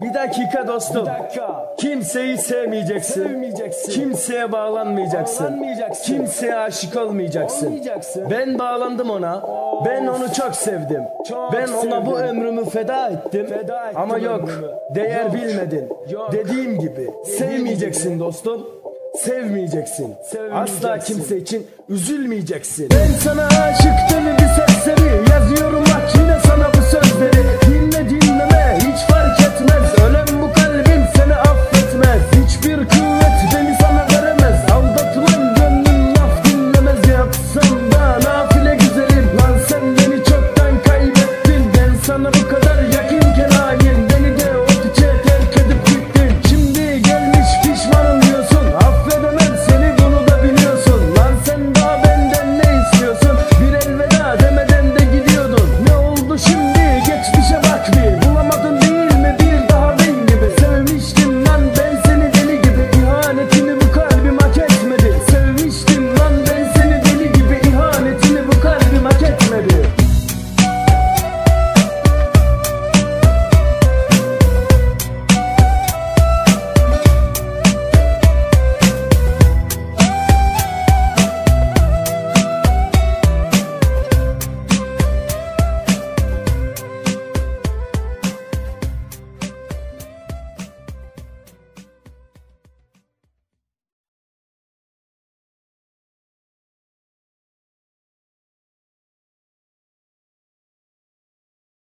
Bir dakika dostum. Bir dakika. Kimseyi sevmeyeceksin. Sevmeyeceksin. Kimseye bağlanmayacaksın. Bağlanmayacaksın. Kimseye aşık olmayacaksın. Olmayacaksın. Ben bağlandım ona. Ben onu çok sevdim. Çok ben ona bu sevdim. ömrümü feda ettim. Feda ettim Ama yok. ömrümü. Değer Yok. bilmedin. Yok. Dediğim gibi sevmeyeceksin gibi. dostum. Sevmeyeceksin. Sevmeyeceksin. Asla kimse için üzülmeyeceksin. Ben sana aşıktım bir Queer